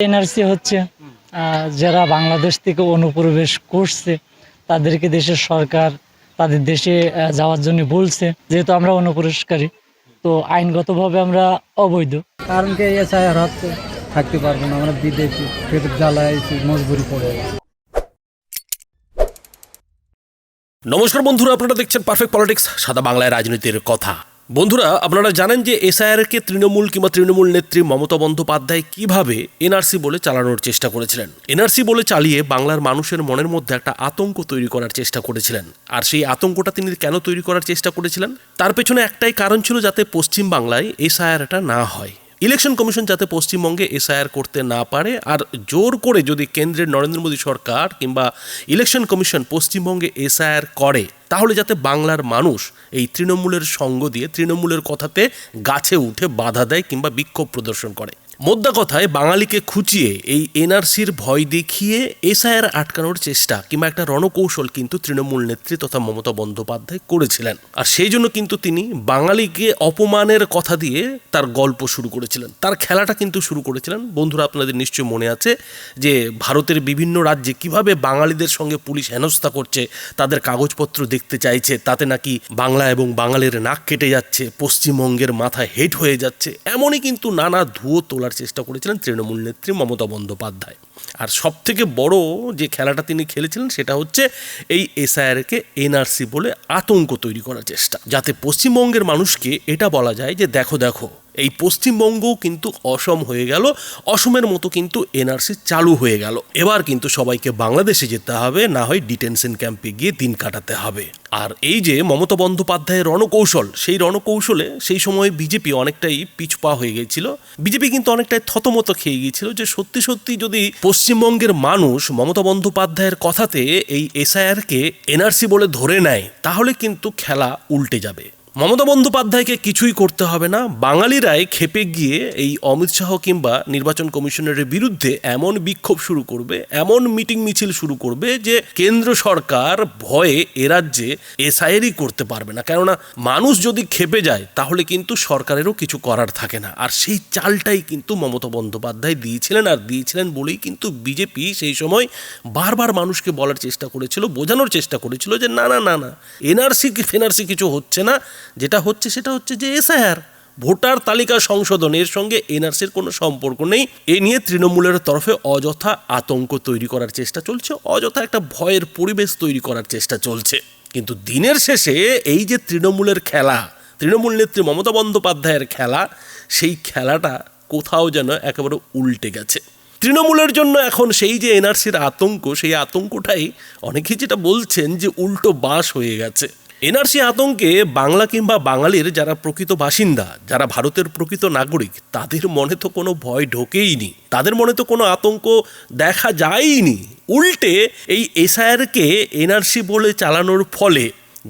NRC হচ্ছে যারা বাংলাদেশ থেকে অনুপ্রবেশ করছে তাদেরকে দেশের সরকার তাদের দেশে যাওয়ার জন্য বলছে যেহেতু আমরা অনুপ্রবেশকারী তো আইনগতভাবে আমরা অবৈধ। কারণ কি এসআই আর থাকতে পারব না আমরা বিদেশি পেটের জ্বালায় মজবুরি পড়ে নমস্কার বন্ধুরা আপনারা দেখছেন পারফেক্ট পলিটিক্স সাদা বাংলায় রাজনীতির কথা। বন্ধুরা, আপনারা জানেন যে এসআইআর কে তৃণমূল কিংবা তৃণমূল নেত্রী মমতা বন্দ্যোপাধ্যায় কীভাবে এনআরসি বলে চালানোর চেষ্টা করেছিলেন? এনআরসি বলে চালিয়ে বাংলার মানুষের মনের মধ্যে একটা আতঙ্ক তৈরি করার চেষ্টা করেছিলেন। আর সেই আতঙ্কটা তিনি কেন তৈরি করার চেষ্টা করেছিলেন? তার পেছনে একটাই কারণ ছিল যাতে পশ্চিম বাংলায় এসআইআরটা না হয়। ইলেকশন কমিশন যাতে পশ্চিমবঙ্গে এসআইআর করতে না পারে, আর জোর করে যদি কেন্দ্রের নরেন্দ্র মোদী সরকার কিংবা ইলেকশন কমিশন পশ্চিমবঙ্গে এসআইআর করে, তাহলে যাতে বাংলার মানুষ এই তৃণমূলের সঙ্গ দিয়ে, তৃণমূলের কথাতে গাছে উঠে বাধা দেয় কিংবা বিক্ষোভ প্রদর্শন করে। মোদ্দা কথায় বাঙালিকে খুঁচিয়ে এই এনআরসির ভয় দেখিয়ে এসআইআর আটকানোর চেষ্টা কিংবা একটা রণকৌশল কিন্তু তৃণমূল নেত্রী তথা মমতা বন্দ্যোপাধ্যায় করেছিলেন। আর সেই জন্য কিন্তু তিনি বাঙালিকে অপমানের কথা দিয়ে তার গল্প শুরু করেছিলেন। তার খেলাটা কিন্তু শুরু করেছিলেন। বন্ধুরা, আপনাদের নিশ্চয়ই মনে আছে যে ভারতের বিভিন্ন রাজ্যে কীভাবে বাঙালিদের সঙ্গে পুলিশ হেনস্থা করছে, তাদের কাগজপত্র দেখতে চাইছে, তাতে নাকি বাংলা এবং বাঙালির নাক কেটে যাচ্ছে, পশ্চিমবঙ্গের মাথায় হেট হয়ে যাচ্ছে, এমনই কিন্তু নানা ধুয়ো তোলার চেষ্টা করেছিলেন তৃণমূল নেত্রী মমতা বন্দ্যোপাধ্যায়। আর সব থেকে বড় যে খেলাটা তিনি খেলেছিলেন সেটা হচ্ছে এই এসআইআরকে এনআরসি বলে আতঙ্ক তৈরি করার চেষ্টা। যাতে পশ্চিমবঙ্গের মানুষকে এটা বলা যায় যে দেখো দেখো এই পশ্চিমবঙ্গও কিন্তু অসম হয়ে গেল, অসমের মতো কিন্তু এনআরসি চালু হয়ে গেল। এবার কিন্তু সবাইকে বাংলাদেশে যেতে হবে, না হয় ডিটেনশন ক্যাম্পে গিয়ে দিন কাটাতে হবে। আর এই যে মমতা বন্দ্যোপাধ্যায়ের রণকৌশল, সেই রণকৌশলে সেই সময় বিজেপি অনেকটাই পিছপা হয়ে গিয়েছিল। বিজেপি কিন্তু অনেকটাই থতমত খেয়ে গিয়েছিল যে সত্যি সত্যি যদি পশ্চিমবঙ্গের মানুষ মমতা বন্দ্যোপাধ্যায়ের কথাতে এই এসআইআরকে এনআরসি বলে ধরে নেয়, তাহলে কিন্তু খেলা উল্টে যাবে। মমতা বন্দ্যোপাধ্যায়কে কিছুই করতে হবে না। বাঙালিরাই খেপে গিয়ে এই অমিত শাহ কিংবা নির্বাচন কমিশনের বিরুদ্ধে এমন বিক্ষোভ শুরু করবে, এমন মিটিং মিছিল শুরু করবে যে কেন্দ্র সরকার ভয়ে এ রাজ্যে এসআইআরই করতে পারবে না। কেননা মানুষ যদি খেপে যায়, তাহলে কিন্তু সরকারেরও কিছু করার থাকে না। আর সেই চালটাই কিন্তু মমতা বন্দ্যোপাধ্যায় দিয়েছিলেন আর দিয়েছিলেন বলেই কিন্তু বিজেপি সেই সময় বারবার মানুষকে বলার চেষ্টা করেছিল, বোঝানোর চেষ্টা করেছিল যে না না না না, এনআরসি ফেনআরসি কিছু হচ্ছে না। যেটা হচ্ছে সেটা হচ্ছে যে এসআইআর, ভোটার তালিকা সংশোধন, এর সঙ্গে এনআরসির কোনো সম্পর্ক নেই। এ নিয়ে তৃণমূলের তরফে অযথা আতঙ্ক তৈরি করার চেষ্টা চলছে, অযথা একটা ভয়ের পরিবেশ তৈরি করার চেষ্টা চলছে। কিন্তু দিনের শেষে এই যে তৃণমূলের খেলা, তৃণমূল নেত্রী মমতা বন্দ্যোপাধ্যায়ের খেলা, সেই খেলাটা কোথাও যেন একেবারে উল্টে গেছে। তৃণমূলের জন্য এখন সেই যে এনআরসির আতঙ্ক, সেই আতঙ্কটাই অনেকেই যেটা বলছেন যে উল্টো বাস হয়ে গেছে। এনআরসি আতঙ্কে বাংলা কিংবা বাঙালির যারা প্রকৃত বাসিন্দা, যারা ভারতের প্রকৃত নাগরিক, তাদের মনে তো কোনো ভয় ঢোকেইনি তাদের মনে তো কোনো আতঙ্ক দেখা যায়নি উল্টে এই এসআইআরকে এনআরসি বলে চালানোর ফলে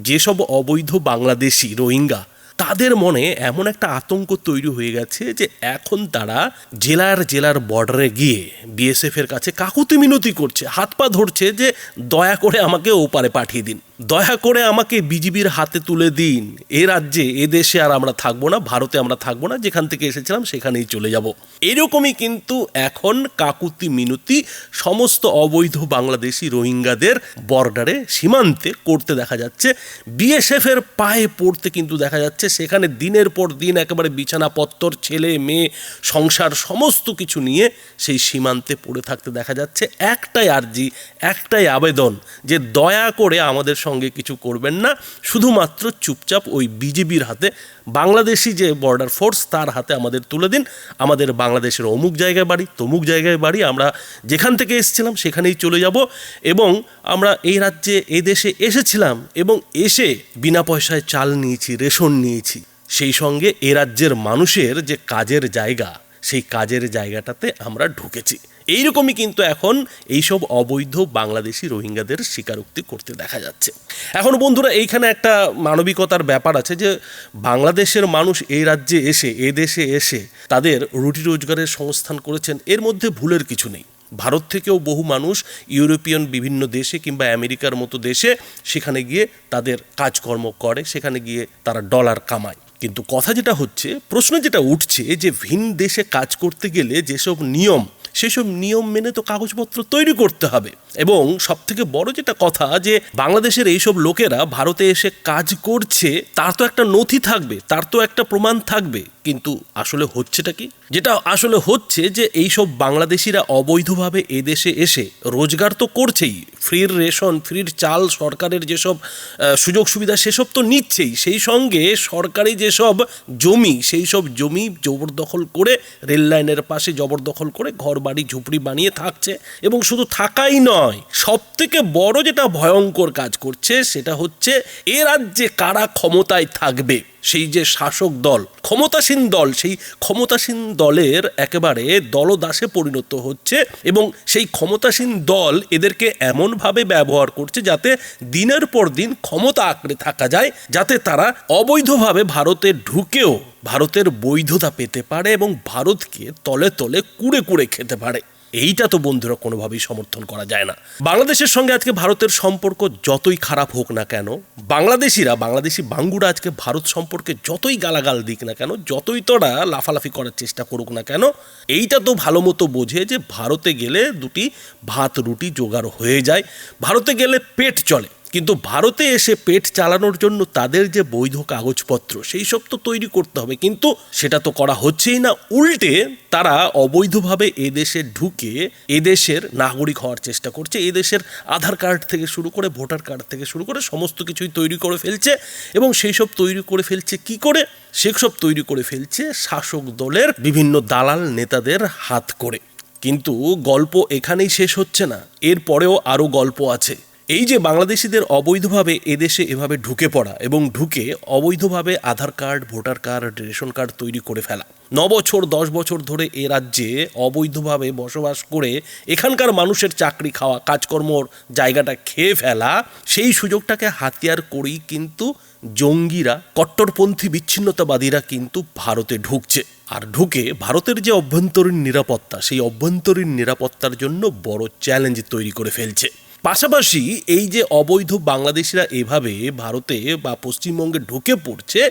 যেসব অবৈধ বাংলাদেশি রোহিঙ্গা, তাদের মনে এমন একটা আতঙ্ক তৈরি হয়ে গেছে যে এখন তারা জেলার জেলার বর্ডারে গিয়ে বিএসএফের কাছে কাকুতি মিনতি করছে, হাত পা ধরছে যে দয়া করে আমাকে ওপারে পাঠিয়ে দিন। দয়া করে আমাকে বিজিবির হাতে তুলে দিন। এ রাজ্যে, এ দেশে আর আমরা থাকব না, ভারতে আমরা থাকব না, যেখান থেকে এসেছিলাম সেখানেই চলে যাব। এরকমই কিন্তু এখন কাকুতি, মিনতি, সমস্ত অবৈধ বাংলাদেশি রোহিঙ্গাদের বর্ডারে, সীমান্তে করতে দেখা যাচ্ছে। বিএসএফ এর পায়ে পড়তে কিন্তু দেখা যাচ্ছে, সেখানে দিনের পর দিন একেবারে বিছানাপত্তর, ছেলে, মেয়ে, সংসার সমস্ত কিছু নিয়ে সেই সীমান্তে পড়ে থাকতে দেখা যাচ্ছে। একটাই আর্জি, একটাই আবেদন যে দয়া করে আমাদের কিছু করবেন না। শুধুমাত্র চুপচাপ ওই বিজেপির হাতে, বাংলাদেশি যে বর্ডার ফোর্স তার হাতে আমাদের তুলে দিন। আমাদের বাংলাদেশের অমুক জায়গায় বাড়ি, তমুক জায়গায় বাড়ি, আমরা যেখান থেকে এসেছিলাম সেখানেই চলে যাব। এবং আমরা এই রাজ্যে, এই দেশে এসেছিলাম এবং এসে বিনা পয়সায় চাল নিয়েছি, রেশন নিয়েছি। সেই সঙ্গে এ রাজ্যের মানুষের যে কাজের জায়গা সেই কাজের জায়গাটাতে আমরা ঢুকেছি। এইরকমই কিন্তু এখন এইসব অবৈধ বাংলাদেশি রোহিঙ্গাদের স্বীকারোক্তি করতে দেখা যাচ্ছে। এখন বন্ধুরা, এইখানে একটা মানবিকতার ব্যাপার আছে যে, বাংলাদেশের মানুষ এই রাজ্যে এসে, এ দেশে এসে তাদের রুটি রোজগারের সংস্থান করেছেন, এর মধ্যে ভুলের কিছু নেই। ভারত থেকেও বহু মানুষ ইউরোপিয়ান বিভিন্ন দেশে কিংবা আমেরিকার মতো দেশে সেখানে গিয়ে তাদের কাজকর্ম করে, সেখানে গিয়ে তারা ডলার কামায়। কিন্তু কথা যেটা হচ্ছে, প্রশ্ন যেটা উঠছে যে ভিন দেশে কাজ করতে গেলে যেসব নিয়ম, সেসব নিয়ম মেনে তো কাগজপত্র তৈরি করতে হবে। এবং সব থেকে বড় যেটা কথা যে বাংলাদেশের এইসব লোকেরা ভারতে এসে কাজ করছে, তার তো একটা নথি থাকবে, তার তো একটা প্রমাণ থাকবে। কিন্তু আসলে হচ্ছেটা কি? যেটা আসলে হচ্ছে যে এইসব বাংলাদেশিরা অবৈধভাবে এদেশে এসে রোজগার তো করছেই। ফ্রির রেশন, ফ্রির চাল, সরকারের যেসব সুযোগ সুবিধা সেসব তো নিচ্ছেই। সেই সঙ্গে সরকারি যেসব জমি, সেই সব জমি জবরদখল করে রেল লাইনের পাশে জবরদখল করে ঘর বাড়ি ঝুপড়ি বানিয়ে থাকছে এবং শুধু থাকাই নয় সব থেকে বড় যেটা ভয়ঙ্কর কাজ করছে সেটা হচ্ছে এ রাজ্যে কারা ক্ষমতায় থাকবে? সেই যে শাসক দল, ক্ষমতাসীন দল, সেই ক্ষমতাসীন দলের একেবারে দলদাসে পরিণত হচ্ছে এবং সেই ক্ষমতাসীন দল এদেরকে এমনভাবে ব্যবহার করছে যাতে দিনের পর দিন ক্ষমতা আঁকড়ে থাকা যায়, যাতে তারা অবৈধভাবে ভারতে ঢুকেও ভারতের বৈধতা পেতে পারে এবং ভারতকে তলে তলে কুড়ে কুড়ে খেতে পারে। এইটা তো বন্ধুরা কোনোভাবেই সমর্থন করা যায় না। বাংলাদেশের সঙ্গে আজকে ভারতের সম্পর্ক যতই খারাপ হোক না কেন, বাংলাদেশিরা, বাংলাদেশি বাঙ্গুরা আজকে ভারত সম্পর্কে যতই গালাগাল দিক না কেন, যতই তোরা লাফালাফি করার চেষ্টা করুক না কেন, এইটা তো ভালো মতো বোঝে যে ভারতে গেলে দুটি ভাত রুটি জোগাড় হয়ে যায়। ভারতে গেলে পেট চলে। কিন্তু ভারতে এসে পেট চালানোর জন্য তাদের যে বৈধ কাগজপত্র, সেই সব তো তৈরি করতে হবে। কিন্তু সেটা তো করা হচ্ছেই না। উল্টে তারা অবৈধভাবে এদেশে ঢুকে এদেশের নাগরিক হওয়ার চেষ্টা করছে। এদেশের আধার কার্ড থেকে শুরু করে ভোটার কার্ড থেকে শুরু করে সমস্ত কিছুই তৈরি করে ফেলছে। এবং সেই সব তৈরি করে ফেলছে কি করে? সেসব তৈরি করে ফেলছে শাসক দলের বিভিন্ন দালাল নেতাদের হাত করে। কিন্তু গল্প এখানেই শেষ হচ্ছে না। এরপরেও আরও গল্প আছে। এই যে বাংলাদেশিদের অবৈধভাবে এদেশে এভাবে ঢুকে পড়া এবং ঢুকে অবৈধভাবে Aadhaar card, voter card, ration card তৈরি করে ফেলা, ন বছর, দশ বছর ধরে এ রাজ্যে অবৈধভাবে বসবাস করে এখানকার মানুষের চাকরি খাওয়া, কাজকর্মর জায়গাটা খেয়ে ফেলা, সেই সুযোগটাকে হাতিয়ার করেই কিন্তু জঙ্গিরা, কট্টরপন্থী বিচ্ছিন্নতাবাদীরা কিন্তু ভারতে ঢুকছে। আর ঢুকে ভারতের যে অভ্যন্তরীণ নিরাপত্তা, সেই অভ্যন্তরীণ নিরাপত্তার জন্য বড় চ্যালেঞ্জ তৈরি করে ফেলছে। পাশাপাশি এই যে অবৈধ বাংলাদেশিরা এভাবে ভারতে বা পশ্চিমবঙ্গে ঢুকে পড়ছে,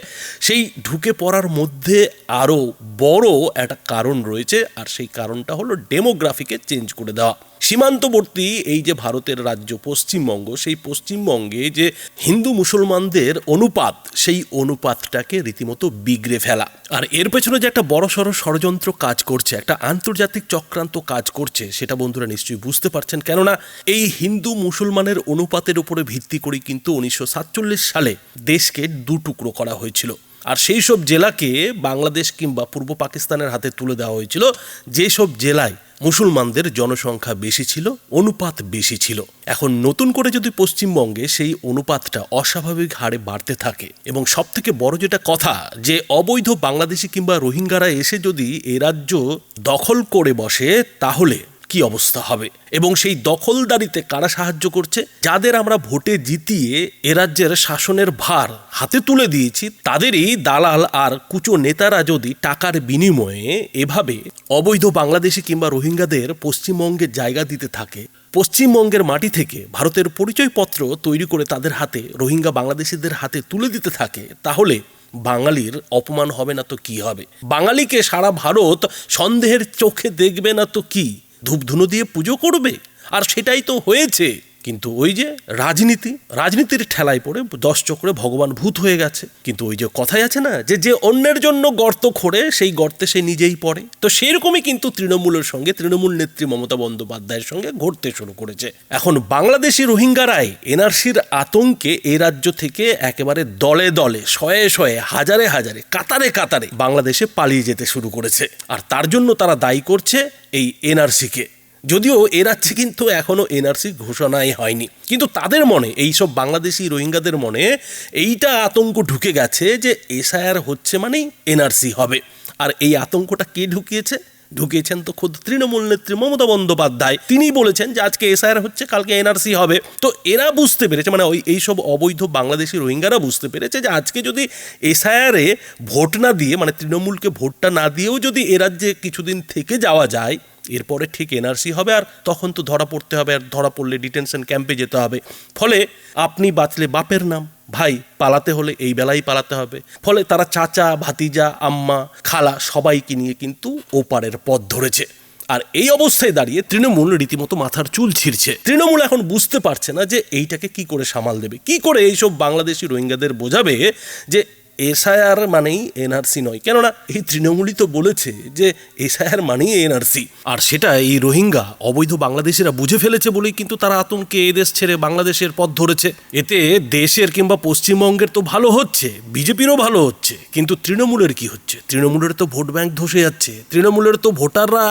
সেই ঢুকে পড়ার মধ্যে আরও বড় একটা কারণ রয়েছে, আর সেই কারণটা হলো ডেমোগ্রাফিকে চেঞ্জ করে দেওয়া। সীমান্তবর্তী এই যে ভারতের রাজ্য পশ্চিমবঙ্গ, সেই পশ্চিমবঙ্গে যে হিন্দু মুসলমানদের অনুপাত, সেই অনুপাতটাকে রীতিমতো বিগড়ে ফেলা। আর এর পেছনে যে একটা বড় সড় ষড়যন্ত্র কাজ করছে, একটা আন্তর্জাতিক চক্রান্ত কাজ করছে, সেটা বন্ধুরা নিশ্চয়ই বুঝতে পারছেন। কেননা, এই হিন্দু মুসলমানের অনুপাতের উপরে ভিত্তি করে কিন্তু উনিশশো সাতচল্লিশ সালে দেশকে দু টুকরো করা হয়েছিল। আর সেই সব জেলাকে বাংলাদেশ কিংবা পূর্ব পাকিস্তানের হাতে তুলে দেওয়া হয়েছিল। যেসব জেলায় মুসলমানদের জনসংখ্যা বেশি ছিল, অনুপাত বেশি ছিল। এখন নতুন করে যদি পশ্চিমবঙ্গে সেই অনুপাতটা অস্বাভাবিক হারে বাড়তে থাকে, এবং সব থেকে বড় যেটা কথা যে অবৈধ বাংলাদেশি কিংবা রোহিঙ্গারা এসে যদি এ রাজ্য দখল করে বসে, তাহলে কি অবস্থা হবে? এবং সেই দখলদারিতে কারা সাহায্য করছে? যাদের আমরা ভোটে জিতিয়ে এ রাজ্যের শাসনের ভার হাতে তুলে দিয়েছি, তাদেরই দালাল আর কুচো নেতারা যদি টাকার বিনিময়ে এভাবে অবৈধ বাংলাদেশি কিংবা রোহিঙ্গাদের পশ্চিমবঙ্গে জায়গা দিতে থাকে। পশ্চিমবঙ্গের মাটি থেকে ভারতের পরিচয়পত্র তৈরি করে তাদের হাতে, রোহিঙ্গা বাংলাদেশিদের হাতে তুলে দিতে থাকে, তাহলে বাঙালির অপমান হবে না তো কি হবে? বাঙালিকে সারা ভারত সন্দেহের চোখে দেখবে না তো কি? ধূপধুনো দিয়ে পুজো করবে? আর সেটাই তো হয়েছে। কিন্তু ওই যে রাজনীতি, রাজনীতির ঠেলায় পড়ে দশ চক্রে ভগবান ভূত হয়ে গেছে। কিন্তু ওই যে কথাই আছে না, যে যে অন্যের জন্য গর্ত খোঁড়ে, সেই গর্তে সে নিজেই পড়ে। তো সেরকমই কিন্তু তৃণমূলের সঙ্গে, তৃণমূল নেত্রী মমতা বন্দ্যোপাধ্যায়ের সঙ্গে ঘটতে শুরু করেছে। এখন বাংলাদেশি রোহিঙ্গারাই এনআরসির আতঙ্কে এ রাজ্য থেকে একেবারে দলে দলে, শয়ে শয়ে, হাজারে হাজারে, কাতারে কাতারে বাংলাদেশে পালিয়ে যেতে শুরু করেছে। আর তার জন্য তারা দায়ী করছে এই এনআরসিকে। যদিও এ রাজ্যে কিন্তু এখনও এনআরসি ঘোষণাই হয়নি। কিন্তু তাদের মনে এই সব বাংলাদেশি রোহিঙ্গাদের মনে এইটা আতঙ্ক ঢুকে গেছে যে এসআইআর হচ্ছে মানেই এনআরসি হবে। আর এই আতঙ্কটা কে ঢুকিয়েছে? ঢুকিয়েছেন তো খোদ তৃণমূল নেত্রী মমতা বন্দ্যোপাধ্যায়। তিনি বলেছেন যে আজকে এসআইআর হচ্ছে, কালকে এনআরসি হবে। তো এরা বুঝতে পেরেছে মানে ওই এইসব অবৈধ বাংলাদেশি রোহিঙ্গারা বুঝতে পেরেছে যে আজকে যদি এসআইআরে ভোট না দিয়ে মানে তৃণমূলকে ভোটটা না দিয়েও যদি এ রাজ্যে কিছুদিন থেকে যাওয়া যায় এরপরে ঠিক এনআরসি হবে আর তখন তো ধরা পড়তে হবে আর ধরা পড়লে ডিটেনশন ক্যাম্পে যেতে হবে। ফলে আপনি বাঁচলে বাপের নাম, ভাই পালাতে হলে এই বেলায় পালাতে হবে। ফলে তারা চাচা, ভাতিজা, আম্মা, খালা সবাইকে নিয়ে কিন্তু ওপারের পথ ধরেছে। আর এই অবস্থায় দাঁড়িয়ে তৃণমূল রীতিমতো মাথার চুল ছিঁড়ছে। তৃণমূল এখন বুঝতে পারছে না যে এইটাকে কি করে সামাল দেবে। কি করে এইসব বাংলাদেশি রোহিঙ্গাদের বোঝাবে যে এসআইআর মানেই এনআরসি নয়। কেননা এই তৃণমূলই তো বলেছে যে এসআইআর মানেই এনআরসি। আর সেটা এই রোহিঙ্গা, অবৈধ বাংলাদেশিরা বুঝে ফেলেছে বলেই কিন্তু তারা আতঙ্কে এ দেশ ছেড়ে বাংলাদেশের পথ ধরেছে। এতে দেশের কিংবা পশ্চিমবঙ্গের তো ভালো হচ্ছে, বিজেপিরও ভালো হচ্ছে, কিন্তু তৃণমূলের কি হচ্ছে? তৃণমূলের তো ভোট ব্যাংক ধসে যাচ্ছে, তৃণমূলের তো ভোটাররা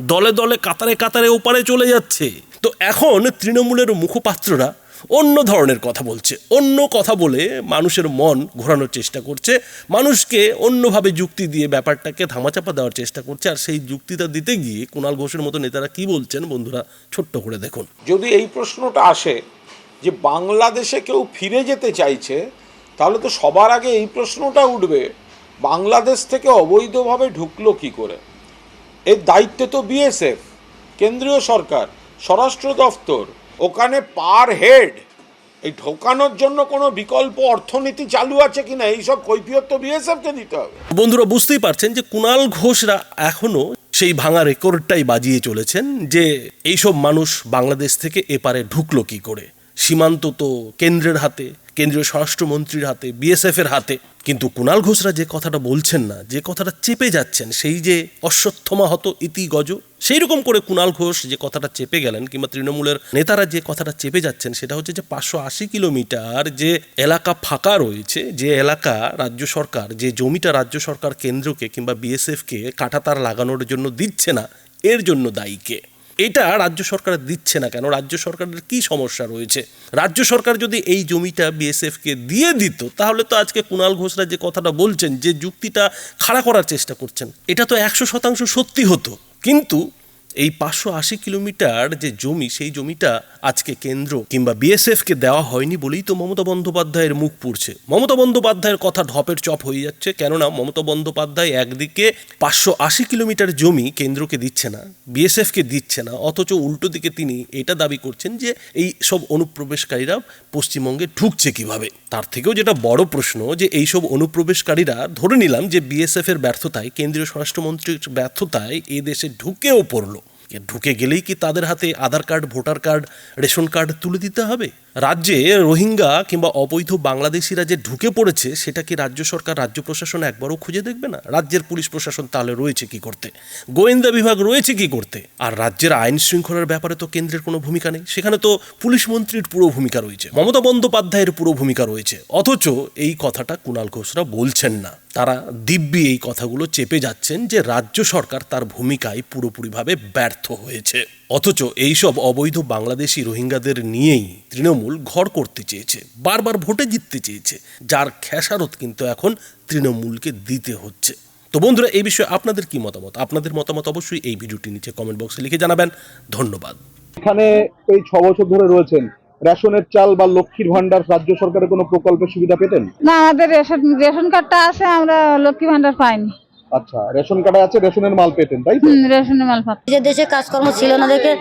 দলে দলে কাতারে কাতারে ওপারে চলে যাচ্ছে। তো এখন তৃণমূলের মুখপাত্ররা অন্য ধরনের কথা বলছে। অন্য কথা বলে মানুষের মন ঘোরানোর চেষ্টা করছে। মানুষকে অন্যভাবে যুক্তি দিয়ে ব্যাপারটাকে ধামাচাপা দেওয়ার চেষ্টা করছে। আর সেই যুক্তিটা দিতে গিয়ে কুণাল ঘোষের মতো নেতারা কি বলছেন বন্ধুরা ছোট্ট করে দেখুন। যদি এই প্রশ্নটা আসে যে বাংলাদেশে কেউ ফিরে যেতে চাইছে, তাহলে তো সবার আগে এই প্রশ্নটা উঠবে, বাংলাদেশ থেকে অবৈধভাবে ঢুকলো কি করে? এর দায়িত্বে তো বিএসএফ, কেন্দ্রীয় সরকার, স্বরাষ্ট্র দফতর ওখানে পার হেড, এই ঢোকানোর জন্য কোনো বিকল্প অর্থনীতি চালু আছে কিনা, এইসব কৈফিয়ত তো বিএসএফকে দিতে হবে। বন্ধুরা, বুঝতেই পারছেন যে কুণাল ঘোষরা এখনও সেই ভাঙা রেকর্ডটাই বাজিয়ে চলেছেন যে এইসব মানুষ বাংলাদেশ থেকে এপারে ঢুকলো কি করে। সীমান্ত তো কেন্দ্রের হাতে, কেন্দ্রীয় স্বরাষ্ট্রমন্ত্রীর হাতে বিএসএফ এর হাতে। কিন্তু কুণাল ঘোষরা যে কথাটা বলছেন না, যে কথাটা চেপে যাচ্ছেন, সেই যে অশ্বত্থমা হত ইতি গজ সেই রকম করে কুণাল ঘোষ যে কথাটা চেপে গেলেন কিংবা তৃণমূলের নেতারা যে কথাটা চেপে যাচ্ছেন, সেটা হচ্ছে যে পাঁচশো আশি কিলোমিটার যে এলাকা ফাঁকা রয়েছে, যে এলাকা রাজ্য সরকার, যে জমিটা রাজ্য সরকার কেন্দ্রকে কিংবা বিএসএফকে কাঁটাতার লাগানোর জন্য দিচ্ছে না, এর জন্য দায়ী কে? এটা রাজ্য সরকার দিচ্ছে না কেন? রাজ্য সরকারের কি সমস্যা রয়েছে? রাজ্য সরকার যদি এই জমিটা বিএসএফকে দিয়ে দিত, তাহলে তো আজকে কুণাল ঘোষরা যে কথাটা বলছেন, যে যুক্তিটা খাড়া করার চেষ্টা করছেন, এটা তো একশো শতাংশ সত্যি হতো। কিন্তু এই পাঁচশো আশি কিলোমিটার যে জমি, সেই জমিটা আজকে কেন্দ্র কিংবা বিএসএফকে দেওয়া হয়নি বলেই তো মমতা বন্দ্যোপাধ্যায়ের মুখ পুড়ছে। মমতা বন্দ্যোপাধ্যায়ের কথা ঢপের চপ হয়ে যাচ্ছে, কেননা মমতা বন্দ্যোপাধ্যায় একদিকে পাঁচশো আশি কিলোমিটার জমি কেন্দ্রকে দিচ্ছে না, বিএসএফকে দিচ্ছে না, অথচ উল্টো দিকে তিনি এটা দাবি করছেন যে এই সব অনুপ্রবেশকারীরা পশ্চিমবঙ্গে ঢুকছে কীভাবে। তার থেকেও যেটা বড় প্রশ্ন যে এই সব অনুপ্রবেশকারীরা ধরে নিলাম যে বিএসএফ এর ব্যর্থতায়, কেন্দ্রীয় স্বরাষ্ট্রমন্ত্রীর ব্যর্থতায় এ দেশে ঢুকেও পড়ল। ঢুকে গেলেই কি তাদের হাতে Aadhaar card, voter card, ration card তুলে দিতে হবে? রাজ্যে রোহিঙ্গা কিংবা অবৈধ বাংলাদেশিরা যে ঢুকে পড়েছে, সেটা কি রাজ্য সরকার, রাজ্য প্রশাসন একবারও খুঁজে দেখবে না? রাজ্যের পুলিশ প্রশাসন তাহলে রয়েছে কি করতে? গোয়েন্দা বিভাগ রয়েছে কি করতে? আর রাজ্যের আইন শৃঙ্খলার ব্যাপারে তো কেন্দ্রের কোনো ভূমিকা নেই। সেখানে তো পুলিশ মন্ত্রীর পুরো ভূমিকা রয়েছে। মমতা বন্দ্যোপাধ্যায়ের পুরো ভূমিকা রয়েছে। অথচ এই কথাটা কুণাল ঘোষরা বলছেন না। তারা দিব্যি এই কথাগুলো চেপে যাচ্ছেন যে রাজ্য সরকার তার ভূমিকায় পুরোপুরিভাবে ব্যর্থ হয়েছে। অথচ এইসব অবৈধ বাংলাদেশি রোহিঙ্গাদের নিয়েই তৃণমূল ঘর করতে চেয়েছে, বারবার ভোটে জিততে চেয়েছে, যার খেসারত কিন্তু এখন তৃণমূলকে দিতে হচ্ছে। তো বন্ধুরা, এই বিষয়ে আপনাদের কি মতামত? আপনাদের মতামত অবশ্যই এই ভিডিওটি নিচে কমেন্ট বক্সে লিখে জানাবেন। ধন্যবাদ। এখানে এই ছ বছর ধরে রয়েছেন রেশনের চাল বা লক্ষ্মীর ভান্ডার রাজ্য সরকারের কোনো প্রকল্পের সুবিধা পেতেন? না আমাদের রেশন রেশন কার্ডটা আছে আমরা লক্ষ্মী ভান্ডার পাইনি। আচ্ছা রেশন কার্ডে আছে রেশনের মাল পেতেন তাই তো? হুম, রেশনের মাল পাচ্ছি যে দেশে কাজকর্ম ছিল না দেখে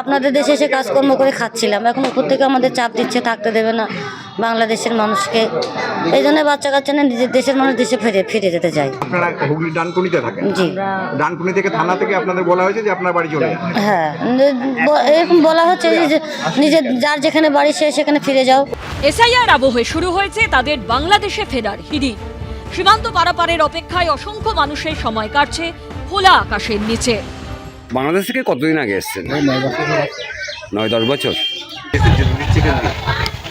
আপনাদের দেশে এসে কাজকর্ম করে খাচ্ছিলাম। এখন উপর থেকে আমাদের চাপ দিচ্ছে থাকতে দেবে না। বাংলাদেশের মানুষকে এই জন্য বাচ্চা কাচ্চা নিয়ে নিজের দেশের মানুষ দেশে ফিরে ফিরে যেতে চায়। আপনারা হুগলি ডানকুনিতে থাকেন? জি। ডানকুনি থেকে থানা থেকে আপনাদের বলা হয়েছে যে আপনার বাড়ি চলে হ্যাঁ এরকম বলা হচ্ছে যে যে নিজের যার যেখানে বাড়ি সে সেখানে ফিরে যাও। এসআইআর আবহে শুরু হয়েছে তাদের বাংলাদেশে ফেরার হিড়িক সীমান্ত পারাপারের অপেক্ষায় অসংখ্য মানুষের সময় কাটছে খোলা আকাশের নিচে। বাংলাদেশ থেকে কতদিন আগে এসছেন? নয় দশ বছর?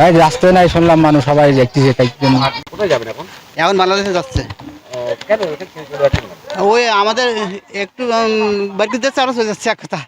তাই রাস্তায় নাই শুনলাম মানুষ সবাই দেখতেছে তাই জন্য? এখন? বাংলাদেশে যাচ্ছে। ওই আমাদের একটু বাড়িতে যাচ্ছে আরও চলে যাচ্ছে এক কথা।